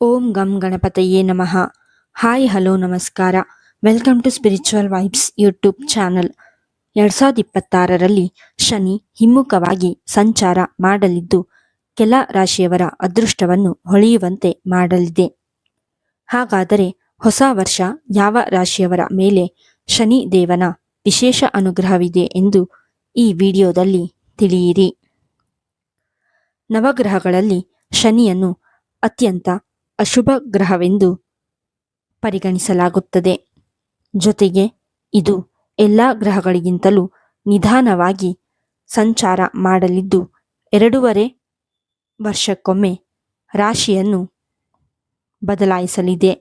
ಓಂ ಗಂ ಗಣಪತಯೇ ನಮಃ. ಹಾಯ್, ಹಲೋ, ನಮಸ್ಕಾರ. Welcome to spiritual vibes YouTube channel. ಎರಡ್ ಸಾವಿರದ ಇಪ್ಪತ್ತಾರರಲ್ಲಿ ಶನಿ ಹಿಮ್ಮುಖವಾಗಿ ಸಂಚಾರ ಮಾಡಲಿದ್ದು, ಕೆಲ ರಾಶಿಯವರ ಅದೃಷ್ಟವನ್ನು ಹೊಳೆಯುವಂತೆ ಮಾಡಲಿದೆ. ಹಾಗಾದರೆ ಹೊಸ ವರ್ಷ ಯಾವ ರಾಶಿಯವರ ಮೇಲೆ ಶನಿ ದೇವನ ವಿಶೇಷ ಅನುಗ್ರಹವಿದೆ ಎಂದು ಈ ವಿಡಿಯೋದಲ್ಲಿ ತಿಳಿಯಿರಿ. ನವಗ್ರಹಗಳಲ್ಲಿ ಶನಿಯನ್ನು ಅತ್ಯಂತ ಅಶುಭ ಗ್ರಹವೆಂದು ಪರಿಗಣಿಸಲಾಗುತ್ತದೆ. ಜೊತೆಗೆ ಇದು ಎಲ್ಲ ಗ್ರಹಗಳಿಗಿಂತಲೂ ನಿಧಾನವಾಗಿ ಸಂಚಾರ ಮಾಡಲಿದ್ದು, ಎರಡೂವರೆ ವರ್ಷಕ್ಕೊಮ್ಮೆ ರಾಶಿಯನ್ನು ಬದಲಾಯಿಸಲಿದೆ.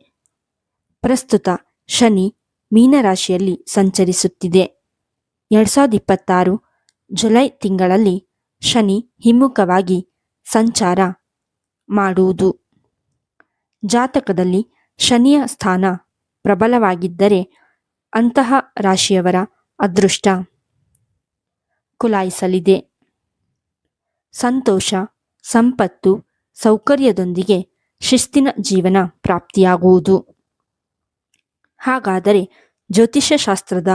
ಪ್ರಸ್ತುತ ಶನಿ ಮೀನರಾಶಿಯಲ್ಲಿ ಸಂಚರಿಸುತ್ತಿದೆ. ಎರಡ್ ಸಾವಿರದ ಇಪ್ಪತ್ತಾರು ಜುಲೈ ತಿಂಗಳಲ್ಲಿ ಶನಿ ಹಿಮ್ಮುಖವಾಗಿ ಸಂಚಾರ ಮಾಡುವುದು. ಜಾತಕದಲ್ಲಿ ಶನಿಯ ಸ್ಥಾನ ಪ್ರಬಲವಾಗಿದ್ದರೆ ಅಂತಹ ರಾಶಿಯವರ ಅದೃಷ್ಟ ಕುಲಾಯಿಸಲಿದೆ. ಸಂತೋಷ, ಸಂಪತ್ತು, ಸೌಕರ್ಯದೊಂದಿಗೆ ಶಿಸ್ತಿನ ಜೀವನ ಪ್ರಾಪ್ತಿಯಾಗುವುದು. ಹಾಗಾದರೆ ಜ್ಯೋತಿಷ್ಯ ಶಾಸ್ತ್ರದ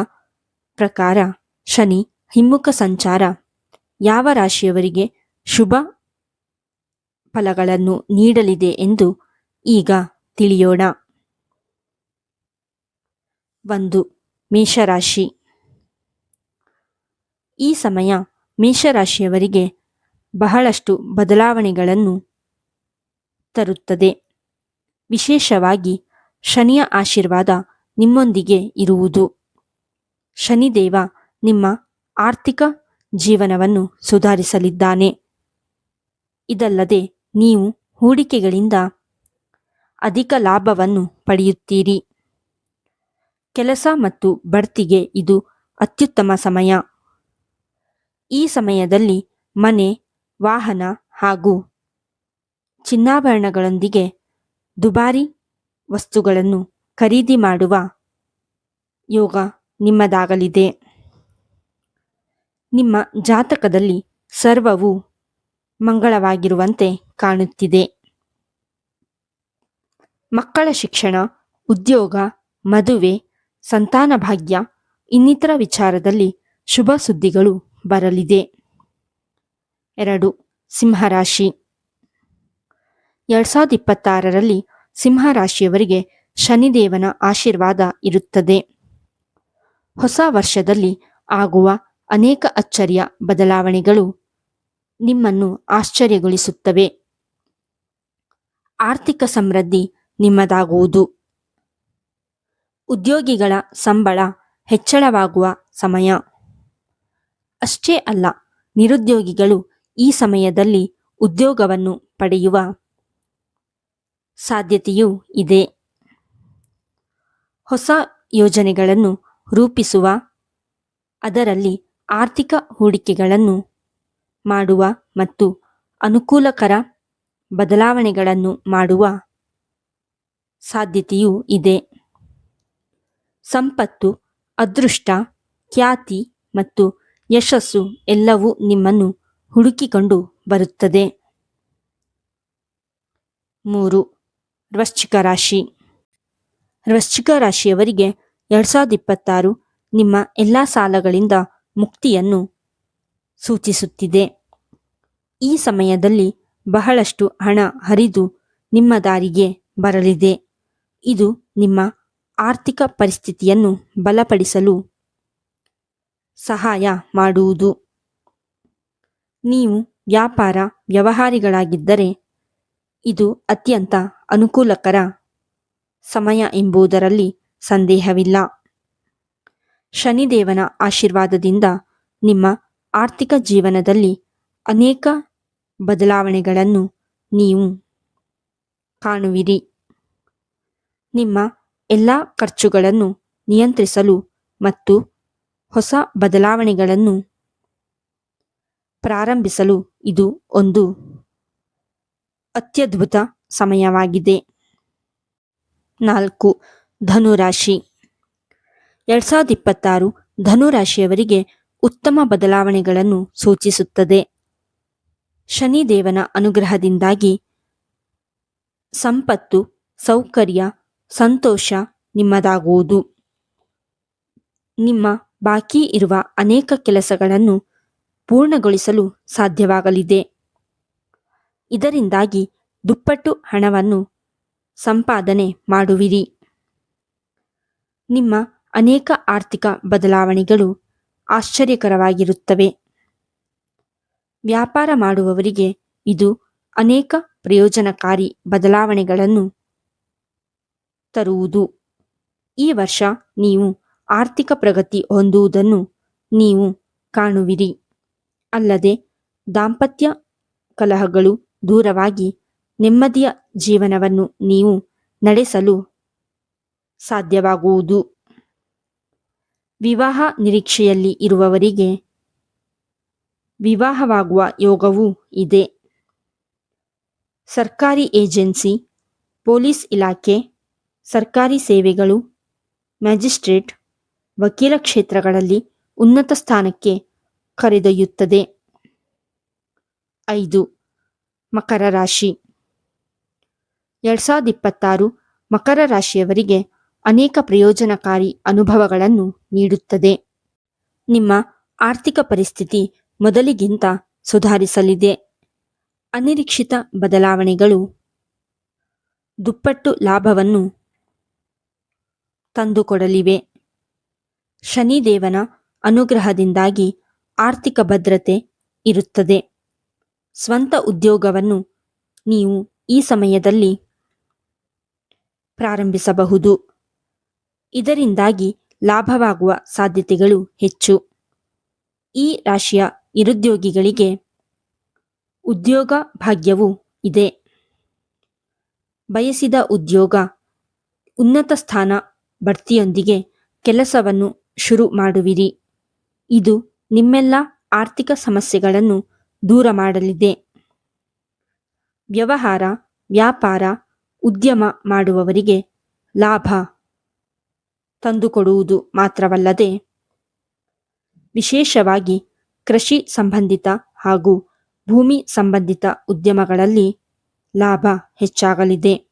ಪ್ರಕಾರ ಶನಿ ಹಿಮ್ಮುಖ ಸಂಚಾರ ಯಾವ ರಾಶಿಯವರಿಗೆ ಶುಭ ಫಲಗಳನ್ನು ನೀಡಲಿದೆ ಎಂದು ಈಗ ತಿಳಿಯೋಣ. ಒಂದು, ಮೇಷರಾಶಿ. ಈ ಸಮಯ ಮೇಷರಾಶಿಯವರಿಗೆ ಬಹಳಷ್ಟು ಬದಲಾವಣೆಗಳನ್ನು ತರುತ್ತದೆ. ವಿಶೇಷವಾಗಿ ಶನಿಯ ಆಶೀರ್ವಾದ ನಿಮ್ಮೊಂದಿಗೆ ಇರುವುದು. ಶನಿದೇವ ನಿಮ್ಮ ಆರ್ಥಿಕ ಜೀವನವನ್ನು ಸುಧಾರಿಸಲಿದ್ದಾನೆ. ಇದಲ್ಲದೆ ನೀವು ಹೂಡಿಕೆಗಳಿಂದ ಅಧಿಕ ಲಾಭವನ್ನು ಪಡೆಯುತ್ತೀರಿ. ಕೆಲಸ ಮತ್ತು ಬಡ್ತಿಗೆ ಇದು ಅತ್ಯುತ್ತಮ ಸಮಯ. ಈ ಸಮಯದಲ್ಲಿ ಮನೆ, ವಾಹನ ಹಾಗೂ ಚಿನ್ನಾಭರಣಗಳೊಂದಿಗೆ ದುಬಾರಿ ವಸ್ತುಗಳನ್ನು ಖರೀದಿ ಮಾಡುವ ಯೋಗ ನಿಮ್ಮದಾಗಲಿದೆ. ನಿಮ್ಮ ಜಾತಕದಲ್ಲಿ ಸರ್ವವು ಮಂಗಳವಾಗಿರುವಂತೆ ಕಾಣುತ್ತಿದೆ. ಮಕ್ಕಳ ಶಿಕ್ಷಣ, ಉದ್ಯೋಗ, ಮದುವೆ, ಸಂತಾನ ಭಾಗ್ಯ, ಇನ್ನಿತರ ವಿಚಾರದಲ್ಲಿ ಶುಭ ಸುದ್ದಿಗಳು ಬರಲಿದೆ. ಎರಡು, ಸಿಂಹರಾಶಿ. ಎರಡ್ ಸಾವಿರದ ಇಪ್ಪತ್ತಾರರಲ್ಲಿ ಸಿಂಹರಾಶಿಯವರಿಗೆ ಶನಿದೇವನ ಆಶೀರ್ವಾದ ಇರುತ್ತದೆ. ಹೊಸ ವರ್ಷದಲ್ಲಿ ಆಗುವ ಅನೇಕ ಅಚ್ಚರಿಯ ಬದಲಾವಣೆಗಳು ನಿಮ್ಮನ್ನು ಆಶ್ಚರ್ಯಗೊಳಿಸುತ್ತವೆ. ಆರ್ಥಿಕ ಸಮೃದ್ಧಿ ನಿಮ್ಮದಾಗುವುದು. ಉದ್ಯೋಗಿಗಳ ಸಂಬಳ ಹೆಚ್ಚಳವಾಗುವ ಸಮಯ. ಅಷ್ಟೇ ಅಲ್ಲ, ನಿರುದ್ಯೋಗಿಗಳು ಈ ಸಮಯದಲ್ಲಿ ಉದ್ಯೋಗವನ್ನು ಪಡೆಯುವ ಸಾಧ್ಯತೆಯೂ ಇದೆ. ಹೊಸ ಯೋಜನೆಗಳನ್ನು ರೂಪಿಸುವ, ಅದರಲ್ಲಿ ಆರ್ಥಿಕ ಹೂಡಿಕೆಗಳನ್ನು ಮಾಡುವ ಮತ್ತು ಅನುಕೂಲಕರ ಬದಲಾವಣೆಗಳನ್ನು ಮಾಡುವ ಸಾಧ್ಯತೆಯೂ ಇದೆ. ಸಂಪತ್ತು, ಅದೃಷ್ಟ, ಖ್ಯಾತಿ ಮತ್ತು ಯಶಸ್ಸು ಎಲ್ಲವೂ ನಿಮ್ಮನ್ನು ಹುಡುಕಿಕೊಂಡು ಬರುತ್ತದೆ. ಮೂರು, ವೃಶ್ಚಿಕ ರಾಶಿ. ವೃಶ್ಚಿಕ ರಾಶಿಯವರಿಗೆ ಎರಡ್ ಸಾವಿರದ ಇಪ್ಪತ್ತಾರು ನಿಮ್ಮ ಎಲ್ಲ ಸಾಲಗಳಿಂದ ಮುಕ್ತಿಯನ್ನು ಸೂಚಿಸುತ್ತಿದೆ. ಈ ಸಮಯದಲ್ಲಿ ಬಹಳಷ್ಟು ಹಣ ಹರಿದು ನಿಮ್ಮ ದಾರಿಗೆ ಬರಲಿದೆ. ಇದು ನಿಮ್ಮ ಆರ್ಥಿಕ ಪರಿಸ್ಥಿತಿಯನ್ನು ಬಲಪಡಿಸಲು ಸಹಾಯ ಮಾಡುವುದು. ನೀವು ವ್ಯಾಪಾರ ವ್ಯವಹಾರಿಗಳಾಗಿದ್ದರೆ ಇದು ಅತ್ಯಂತ ಅನುಕೂಲಕರ ಸಮಯ ಎಂಬುದರಲ್ಲಿ ಸಂದೇಹವಿಲ್ಲ. ಶನಿದೇವನ ಆಶೀರ್ವಾದದಿಂದ ನಿಮ್ಮ ಆರ್ಥಿಕ ಜೀವನದಲ್ಲಿ ಅನೇಕ ಬದಲಾವಣೆಗಳನ್ನು ನೀವು ಕಾಣುವಿರಿ. ನಿಮ್ಮ ಎಲ್ಲ ಖರ್ಚುಗಳನ್ನು ನಿಯಂತ್ರಿಸಲು ಮತ್ತು ಹೊಸ ಬದಲಾವಣೆಗಳನ್ನು ಪ್ರಾರಂಭಿಸಲು ಇದು ಒಂದು ಅತ್ಯದ್ಭುತ ಸಮಯವಾಗಿದೆ. ನಾಲ್ಕು, ಧನುರಾಶಿ. ಎರಡ್ ಸಾವಿರದ ಇಪ್ಪತ್ತಾರು ಧನುರಾಶಿಯವರಿಗೆ ಉತ್ತಮ ಬದಲಾವಣೆಗಳನ್ನು ಸೂಚಿಸುತ್ತದೆ. ಶನಿದೇವನ ಅನುಗ್ರಹದಿಂದಾಗಿ ಸಂಪತ್ತು, ಸೌಕರ್ಯ ಸಂತೋಷ ನಿಮ್ಮದಾಗುವುದು. ನಿಮ್ಮ ಬಾಕಿ ಇರುವ ಅನೇಕ ಕೆಲಸಗಳನ್ನು ಪೂರ್ಣಗೊಳಿಸಲು ಸಾಧ್ಯವಾಗಲಿದೆ. ಇದರಿಂದಾಗಿ ದುಪ್ಪಟ್ಟು ಹಣವನ್ನು ಸಂಪಾದನೆ ಮಾಡುವಿರಿ. ನಿಮ್ಮ ಅನೇಕ ಆರ್ಥಿಕ ಬದಲಾವಣೆಗಳು ಆಶ್ಚರ್ಯಕರವಾಗಿರುತ್ತವೆ. ವ್ಯಾಪಾರ ಮಾಡುವವರಿಗೆ ಇದು ಅನೇಕ ಪ್ರಯೋಜನಕಾರಿ ಬದಲಾವಣೆಗಳನ್ನು ತರುವುದು. ಈ ವರ್ಷ ನೀವು ಆರ್ಥಿಕ ಪ್ರಗತಿ ಹೊಂದುವುದನ್ನು ನೀವು ಕಾಣುವಿರಿ. ಅಲ್ಲದೆ ದಾಂಪತ್ಯ ಕಲಹಗಳು ದೂರವಾಗಿ ನೆಮ್ಮದಿಯ ಜೀವನವನ್ನು ನೀವು ನಡೆಸಲು ಸಾಧ್ಯವಾಗುವುದು. ವಿವಾಹ ನಿರೀಕ್ಷೆಯಲ್ಲಿ ಇರುವವರಿಗೆ ವಿವಾಹವಾಗುವ ಯೋಗವೂ ಇದೆ. ಸರ್ಕಾರಿ ಏಜೆನ್ಸಿ, ಪೊಲೀಸ್ ಇಲಾಖೆ ಸರ್ಕಾರಿ ಸೇವೆಗಳು, ಮ್ಯಾಜಿಸ್ಟ್ರೇಟ್, ವಕೀಲ ಕ್ಷೇತ್ರಗಳಲ್ಲಿ ಉನ್ನತ ಸ್ಥಾನಕ್ಕೆ ಕರೆದೊಯ್ಯುತ್ತದೆ. ಐದು, ಮಕರ ರಾಶಿ. ಎರಡ್ ಸಾವಿರದ ಇಪ್ಪತ್ತಾರು ಮಕರ ರಾಶಿಯವರಿಗೆ ಅನೇಕ ಪ್ರಯೋಜನಕಾರಿ ಅನುಭವಗಳನ್ನು ನೀಡುತ್ತದೆ. ನಿಮ್ಮ ಆರ್ಥಿಕ ಪರಿಸ್ಥಿತಿ ಮೊದಲಿಗಿಂತ ಸುಧಾರಿಸಲಿದೆ. ಅನಿರೀಕ್ಷಿತ ಬದಲಾವಣೆಗಳು, ದುಪ್ಪಟ್ಟು ಲಾಭವನ್ನು ತಂದುಕೊಡಲಿವೆ. ಶನಿದೇವನ ಅನುಗ್ರಹದಿಂದಾಗಿ ಆರ್ಥಿಕ ಭದ್ರತೆ ಇರುತ್ತದೆ. ಸ್ವಂತ ಉದ್ಯೋಗವನ್ನು ನೀವು ಈ ಸಮಯದಲ್ಲಿ ಪ್ರಾರಂಭಿಸಬಹುದು. ಇದರಿಂದಾಗಿ ಲಾಭವಾಗುವ ಸಾಧ್ಯತೆಗಳು ಹೆಚ್ಚು. ಈ ರಾಶಿಯ ನಿರುದ್ಯೋಗಿಗಳಿಗೆ ಉದ್ಯೋಗ ಭಾಗ್ಯವು ಇದೆ. ಬಯಸಿದ ಉದ್ಯೋಗ ಉನ್ನತ ಸ್ಥಾನ ಬಡ್ತಿಯೊಂದಿಗೆ ಕೆಲಸವನ್ನು ಶುರು ಮಾಡುವಿರಿ. ಇದು ನಿಮ್ಮೆಲ್ಲ ಆರ್ಥಿಕ ಸಮಸ್ಯೆಗಳನ್ನು ದೂರ ಮಾಡಲಿದೆ. ವ್ಯವಹಾರ, ವ್ಯಾಪಾರ, ಉದ್ಯಮ ಮಾಡುವವರಿಗೆ ಲಾಭ ತಂದುಕೊಡುವುದು ಮಾತ್ರವಲ್ಲದೆ ವಿಶೇಷವಾಗಿ ಕೃಷಿ ಸಂಬಂಧಿತ ಹಾಗೂ ಭೂಮಿ ಸಂಬಂಧಿತ ಉದ್ಯಮಗಳಲ್ಲಿ ಲಾಭ ಹೆಚ್ಚಾಗಲಿದೆ.